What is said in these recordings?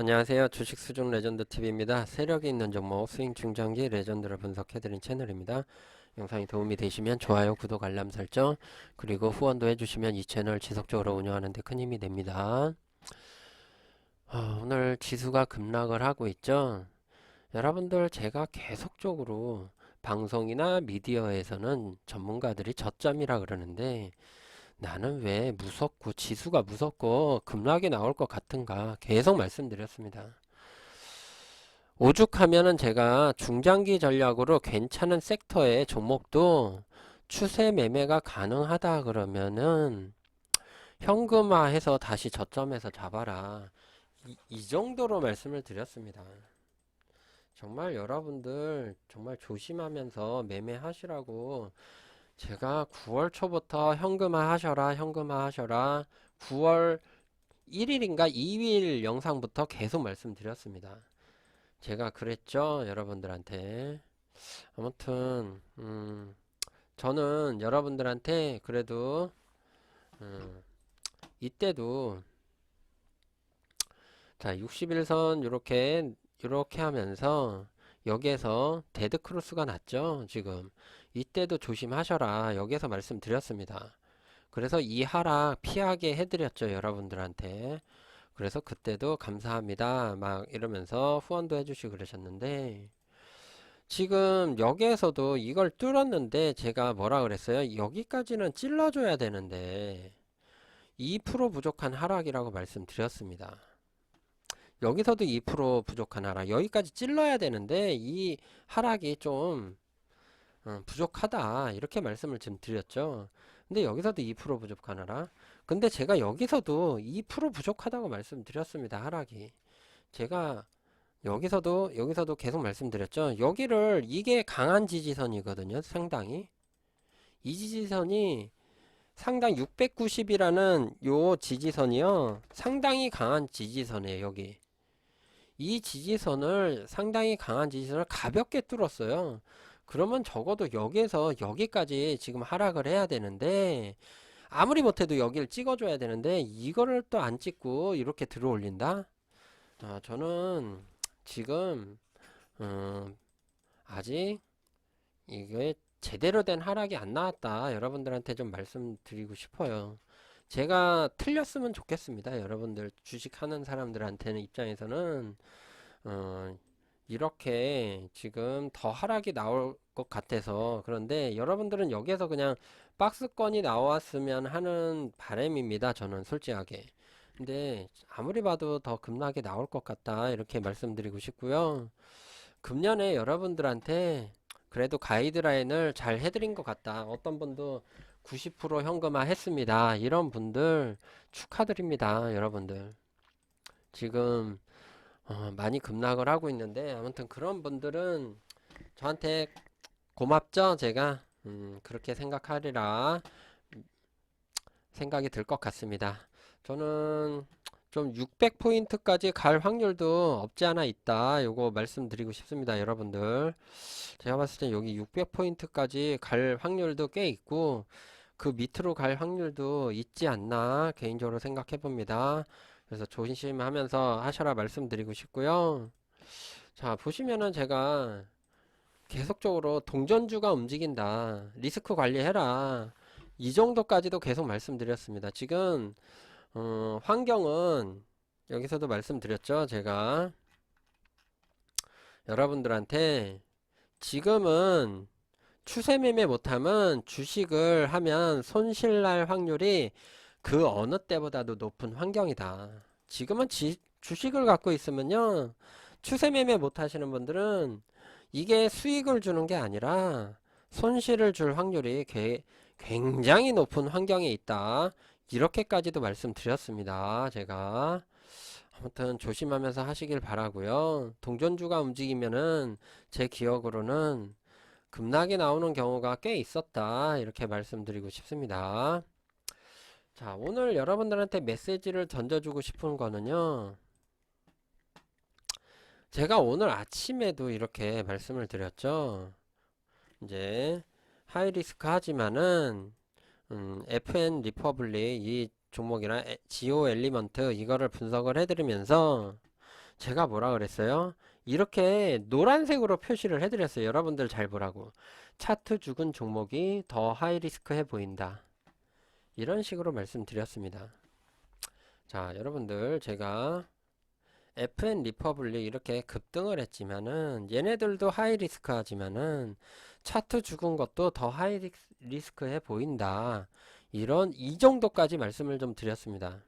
안녕하세요. 주식 수중 레전드 TV입니다. 세력이 있는 종목 스윙 중장기 레전드를 분석해드린 채널입니다. 영상이 도움이 되시면 좋아요, 구독, 알람 설정 그리고 후원도 해주시면 이 채널 지속적으로 운영하는 데 큰 힘이 됩니다. 아, 오늘 지수가 급락을 하고 있죠. 여러분들 제가 계속적으로 방송이나 미디어에서는 전문가들이 저점이라 그러는데 나는 왜 무섭고 지수가 무섭고 급락이 나올 것 같은가 계속 말씀드렸습니다. 오죽하면은 제가 중장기 전략으로 괜찮은 섹터의 종목도 추세 매매가 가능하다 그러면은 현금화해서 다시 저점에서 잡아라. 이, 이 정도로 말씀을 드렸습니다. 정말 여러분들 정말 조심하면서 매매하시라고 제가 9월 초부터 현금화 하셔라, 현금화 하셔라. 9월 1일인가 2일 영상부터 계속 말씀드렸습니다. 제가 그랬죠, 여러분들한테. 아무튼, 음, 저는 여러분들한테 그래도, 음, 이때도, 자, 61선 요렇게, 요렇게 하면서, 여기에서 데드 크로스가 났죠, 지금. 이때도 조심하셔라. 여기에서 말씀드렸습니다. 그래서 이 하락 피하게 해드렸죠. 여러분들한테. 그래서 그때도 감사합니다. 막 이러면서 후원도 해주시고 그러셨는데 지금 여기에서도 이걸 뚫었는데 제가 뭐라 그랬어요? 여기까지는 찔러줘야 되는데 2% 부족한 하락이라고 말씀드렸습니다. 여기서도 2% 부족한 하락. 여기까지 찔러야 되는데 이 하락이 좀 어, 부족하다. 이렇게 말씀을 지금 드렸죠. 근데 여기서도 2% 부족하나라. 근데 제가 여기서도 2% 부족하다고 말씀드렸습니다 하락이. 제가 여기서도 여기서도 계속 말씀드렸죠. 여기를 이게 강한 지지선이거든요 상당히. 이 지지선이 상당 690이라는 요 지지선이요. 상당히 강한 지지선이에요 여기. 이 지지선을 상당히 강한 지지선을 가볍게 뚫었어요 그러면 적어도 여기에서 여기까지 지금 하락을 해야 되는데 아무리 못해도 여기를 찍어줘야 되는데 이거를 또 안 찍고 이렇게 들어 올린다? 아, 저는 지금 음, 아직 이게 제대로 된 하락이 안 나왔다 여러분들한테 좀 말씀드리고 싶어요. 제가 틀렸으면 좋겠습니다. 여러분들 주식하는 사람들한테는 입장에서는. 어, 이렇게 지금 더 하락이 나올 것 같아서 그런데 여러분들은 여기에서 그냥 박스권이 나왔으면 하는 바람입니다. 저는 솔직하게. 근데 아무리 봐도 더 급락이 나올 것 같다 이렇게 말씀드리고 싶고요. 금년에 여러분들한테 그래도 가이드라인을 잘 해드린 것 같다. 어떤 분도 90% 현금화 했습니다. 이런 분들 축하드립니다. 여러분들. 지금 어, 많이 급락을 하고 있는데 아무튼 그런 분들은 저한테 고맙죠 제가. 음, 그렇게 생각하리라 생각이 들 것 같습니다. 저는 좀 600포인트까지 갈 확률도 없지 않아 있다. 요거 말씀드리고 싶습니다 여러분들. 제가 봤을 때 여기 600포인트까지 갈 확률도 꽤 있고 그 밑으로 갈 확률도 있지 않나 개인적으로 생각해 봅니다 그래서 조심하면서 하셔라 말씀드리고 싶고요. 자, 보시면은 제가 계속적으로 동전주가 움직인다. 리스크 관리해라. 이 정도까지도 계속 말씀드렸습니다. 지금 어, 환경은 여기서도 말씀드렸죠. 제가 여러분들한테 지금은 추세 매매 못하면 주식을 하면 손실날 확률이 그 어느 때보다도 높은 환경이다. 지금은 지, 주식을 갖고 있으면요. 추세 매매 못 하시는 분들은 이게 수익을 주는 게 아니라 손실을 줄 확률이 개, 굉장히 높은 환경에 있다. 이렇게까지도 말씀드렸습니다. 제가. 아무튼 조심하면서 하시길 바라고요. 동전주가 움직이면은 제 기억으로는 급락이 나오는 경우가 꽤 있었다. 이렇게 말씀드리고 싶습니다. 자, 오늘 여러분들한테 메시지를 던져주고 싶은 거는요. 제가 오늘 아침에도 이렇게 말씀을 드렸죠. 이제 하이리스크 하지만은 음, FN 리퍼블릭 이 종목이랑 지오 엘리먼트 이거를 분석을 해드리면서 제가 뭐라 그랬어요? 이렇게 노란색으로 표시를 해드렸어요. 여러분들 잘 보라고. 차트 죽은 종목이 더 하이리스크해 보인다. 이런 식으로 말씀드렸습니다. 자, 여러분들 제가 FN 리퍼블릭 이렇게 급등을 했지만은 얘네들도 하이 리스크 하지만은 차트 죽은 것도 더 하이 리스크해 보인다. 이런 이 정도까지 말씀을 좀 드렸습니다.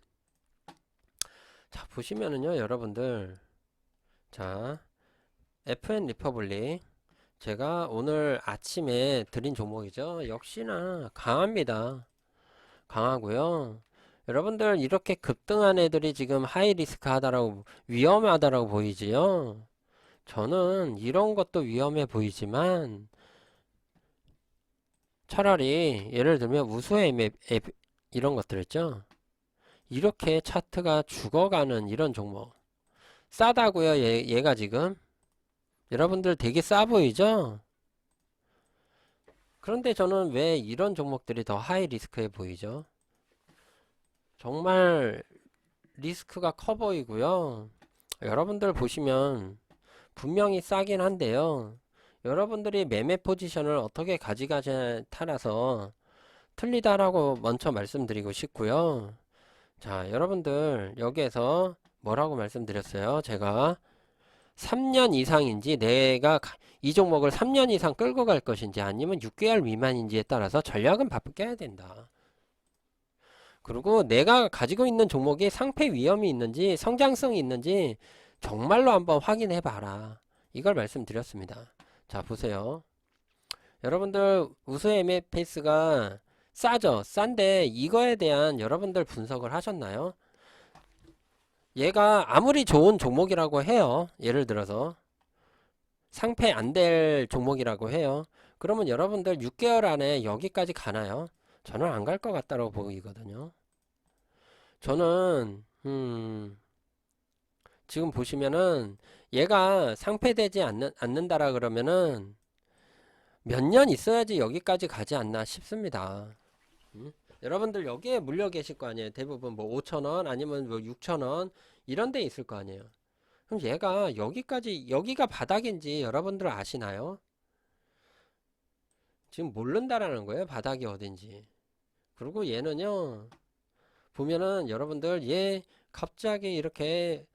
자, 보시면은요, 여러분들. 자, FN 리퍼블릭. 제가 오늘 아침에 드린 종목이죠. 역시나 강합니다. 강하고요. 여러분들 이렇게 급등한 애들이 지금 하이 리스크 하다라고 위험하다라고 보이지요. 저는 이런 것도 위험해 보이지만 차라리 예를 들면 우수의 맵, 앱 이런 것들 있죠. 이렇게 차트가 죽어가는 이런 종목 싸다고요 얘, 얘가 지금 여러분들 되게 싸 보이죠 그런데 저는 왜 이런 종목들이 더 하이 리스크해 보이죠? 정말 리스크가 커 보이고요. 여러분들 보시면 분명히 싸긴 한데요. 여러분들이 매매 포지션을 어떻게 가져가냐에 따라서 틀리다라고 먼저 말씀드리고 싶고요. 자, 여러분들 여기에서 뭐라고 말씀드렸어요? 제가 3년 이상인지 내가 가- 이 종목을 3년 이상 끌고 갈 것인지 아니면 6개월 미만인지에 따라서 전략은 바꾸게 야 된다. 그리고 내가 가지고 있는 종목이 상패 위험이 있는지 성장성이 있는지 정말로 한번 확인해 봐라. 이걸 말씀드렸습니다. 자, 보세요. 여러분들 우수 MFS가 싸죠. 싼데 이거에 대한 여러분들 분석을 하셨나요? 얘가 아무리 좋은 종목이라고 해요. 예를 들어서 상패 안 될 종목이라고 해요. 그러면 여러분들 6개월 안에 여기까지 가나요? 저는 안 갈 것 같다고 보이거든요. 저는 음 지금 보시면은 얘가 상패되지 않는, 않는다라 그러면은 몇 년 있어야지 여기까지 가지 않나 싶습니다. 음? 여러분들 여기에 물려 계실 거 아니에요. 대부분 뭐 5천원 아니면 뭐 6천원 이런 데 있을 거 아니에요. 그럼 얘가 여기까지 여기가 바닥인지 여러분들 아시나요? 지금 모른다라는 거예요. 바닥이 어딘지. 그리고 얘는요. 보면은 여러분들 얘 갑자기 이렇게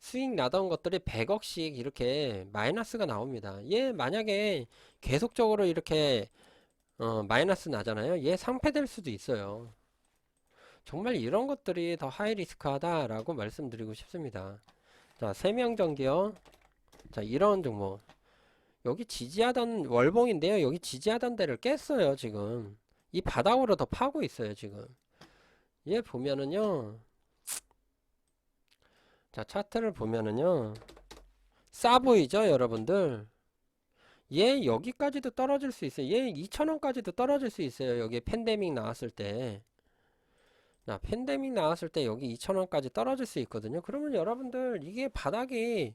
수익 나던 것들이 100억씩 이렇게 마이너스가 나옵니다. 얘 만약에 계속적으로 이렇게 어, 마이너스 나잖아요. 얘 상패될 수도 있어요. 정말 이런 것들이 더 하이 리스크하다라고 말씀드리고 싶습니다. 자, 세명 전기요. 자, 이런 종목. 여기 지지하던 월봉인데요. 여기 지지하던 데를 깼어요, 지금. 이 바닥으로 더 파고 있어요, 지금. 얘 보면은요. 자, 차트를 보면은요. 싸 보이죠, 여러분들? 얘 여기까지도 떨어질 수 있어요. 얘 2,000원까지도 떨어질 수 있어요. 여기 팬데믹 나왔을 때. 자, 팬데믹 나왔을 때 여기 2,000원까지 떨어질 수 있거든요. 그러면 여러분들 이게 바닥이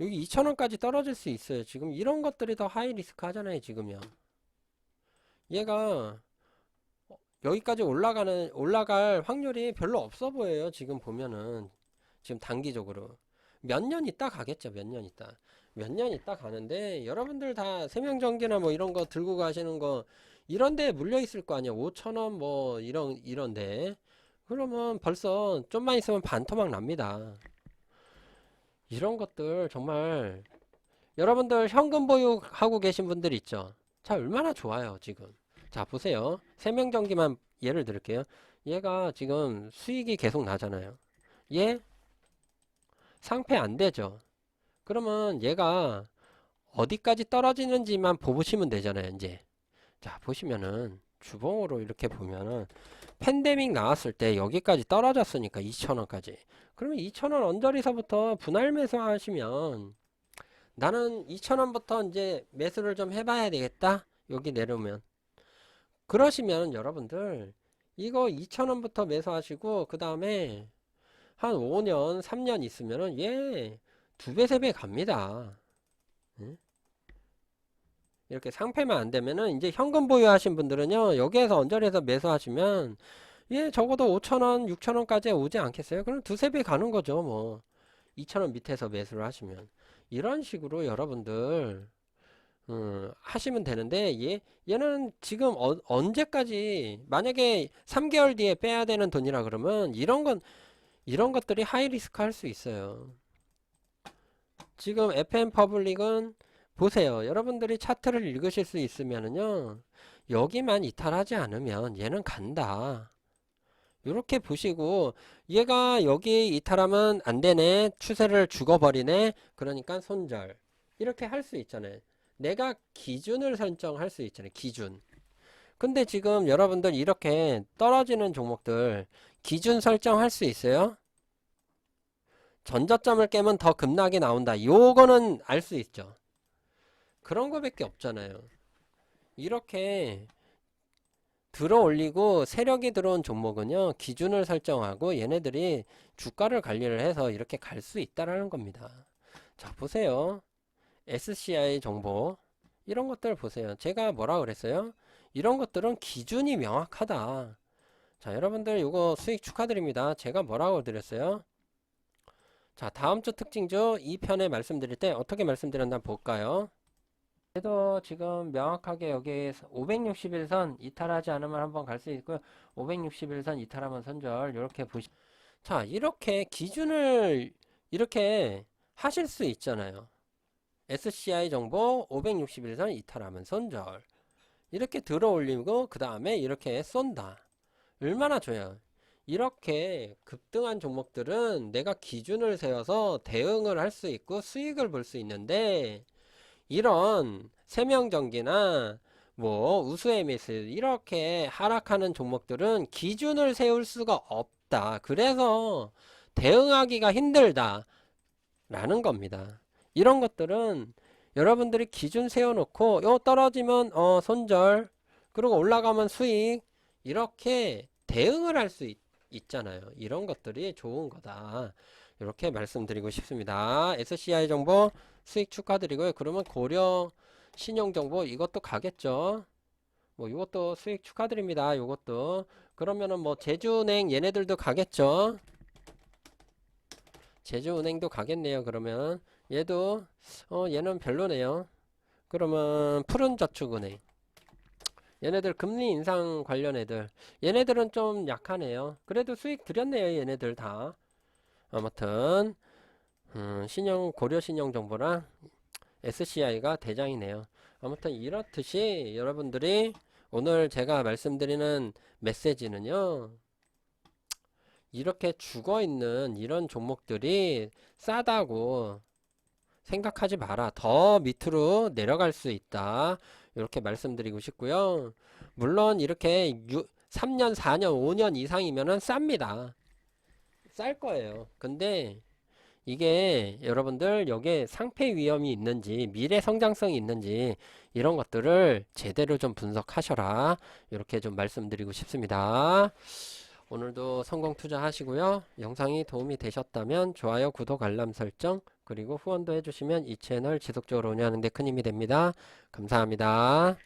여기 2,000원까지 떨어질 수 있어요. 지금 이런 것들이 더 하이 리스크 하잖아요. 지금요. 얘가 여기까지 올라가는 올라갈 확률이 별로 없어 보여요. 지금 보면은 지금 단기적으로 몇 년 있다 가겠죠. 몇 년 있다. 몇 년 있다 가는데 여러분들 다 세명전기나 뭐 이런 거 들고 가시는 거 이런 데 물려 있을 거 아니야 5천원 뭐 이런 이런 데. 그러면 벌써 좀만 있으면 반토막 납니다. 이런 것들 정말 여러분들 현금 보유하고 계신 분들 있죠? 자 얼마나 좋아요 지금. 자 보세요. 세명전기만 예를 들게요. 얘가 지금 수익이 계속 나잖아요. 얘 상패 안 되죠 그러면 얘가 어디까지 떨어지는지만 보시면 되잖아요, 이제. 자, 보시면은 주봉으로 이렇게 보면은 팬데믹 나왔을 때 여기까지 떨어졌으니까 2,000원까지. 그러면 2,000원 언저리서부터 분할 매수 하시면 나는 2,000원부터 이제 매수를 좀 해봐야 되겠다. 여기 내려오면. 그러시면 여러분들 이거 2,000원부터 매수하시고 그 다음에 한 5년, 3년 있으면은 얘 두 배, 세 배 갑니다. 응? 이렇게 상패만 안 되면은 이제 현금 보유하신 분들은요, 여기에서 언저리에서 매수하시면 예, 적어도 5천원, 6천원까지 오지 않겠어요? 그럼 두세 배 가는 거죠, 뭐. 2,000원 밑에서 매수를 하시면 이런 식으로 여러분들 음, 하시면 되는데 얘 얘는 지금 어, 언제까지 만약에 3개월 뒤에 빼야 되는 돈이라 그러면 이런 건 이런 것들이 하이 리스크 할 수 있어요. 지금 FM 퍼블릭은 보세요. 여러분들이 차트를 읽으실 수 있으면은요. 여기만 이탈하지 않으면 얘는 간다. 이렇게 보시고 얘가 여기 이탈하면 안 되네. 추세를 죽어버리네. 그러니까 손절. 이렇게 할 수 있잖아요. 내가 기준을 설정할 수 있잖아요. 기준. 근데 지금 여러분들 이렇게 떨어지는 종목들 기준 설정할 수 있어요? 전저점을 깨면 더 급락이 나온다. 요거는 알 수 있죠. 그런 거밖에 없잖아요. 이렇게 들어 올리고 세력이 들어온 종목은요, 기준을 설정하고 얘네들이 주가를 관리를 해서 이렇게 갈 수 있다라는 겁니다. 자, 보세요. SCI 정보. 이런 것들 보세요. 제가 뭐라 그랬어요? 이런 것들은 기준이 명확하다. 자, 여러분들 이거 수익 축하드립니다. 제가 뭐라고 드렸어요? 자, 다음 주 특징주 2편에 말씀드릴 때 어떻게 말씀드렸나 볼까요? 그래도 지금 명확하게 여기 561선 이탈하지 않으면 한번 갈 수 있고요. 561선 이탈하면 선절 이렇게 보시. 자, 이렇게 기준을 이렇게 하실 수 있잖아요. SCI 정보 561선 이탈하면 손절. 이렇게 들어 올리고 그 다음에 이렇게 쏜다. 얼마나 좋아요. 이렇게 급등한 종목들은 내가 기준을 세워서 대응을 할 수 있고 수익을 볼 수 있는데 이런 세명전기나 뭐 우수 MS 이렇게 하락하는 종목들은 기준을 세울 수가 없다. 그래서 대응하기가 힘들다. 라는 겁니다. 이런 것들은 여러분들이 기준 세워놓고 요 떨어지면 어 손절 그리고 올라가면 수익 이렇게 대응을 할 수 있잖아요. 이런 것들이 좋은 거다. 이렇게 말씀드리고 싶습니다. SCI 정보 수익 축하드리고요. 그러면 고려 신용정보 이것도 가겠죠. 뭐 이것도 수익 축하드립니다. 이것도 그러면은 뭐 제주은행 얘네들도 가겠죠. 제주은행도 가겠네요. 그러면 얘도 어 얘는 별로네요. 그러면 푸른저축은행 얘네들 금리 인상 관련 애들 얘네들은 좀 약하네요. 그래도 수익 드렸네요. 얘네들 다 아무튼 음, 신용 고려 신용 정보랑 SCI가 대장이네요. 아무튼 이렇듯이 여러분들이 오늘 제가 말씀드리는 메시지는요. 이렇게 죽어 있는 이런 종목들이 싸다고 생각하지 마라. 더 밑으로 내려갈 수 있다. 이렇게 말씀드리고 싶고요. 물론 이렇게 6, 3년, 4년, 5년 이상이면은 쌉니다. 쌀 거예요. 근데 이게 여러분들 여기에 상패 위험이 있는지 미래 성장성이 있는지 이런 것들을 제대로 좀 분석하셔라. 이렇게 좀 말씀드리고 싶습니다. 오늘도 성공 투자 하시고요. 영상이 도움이 되셨다면 좋아요, 구독, 알람 설정 그리고 후원도 해주시면 이 채널 지속적으로 운영하는 데 큰 힘이 됩니다. 감사합니다.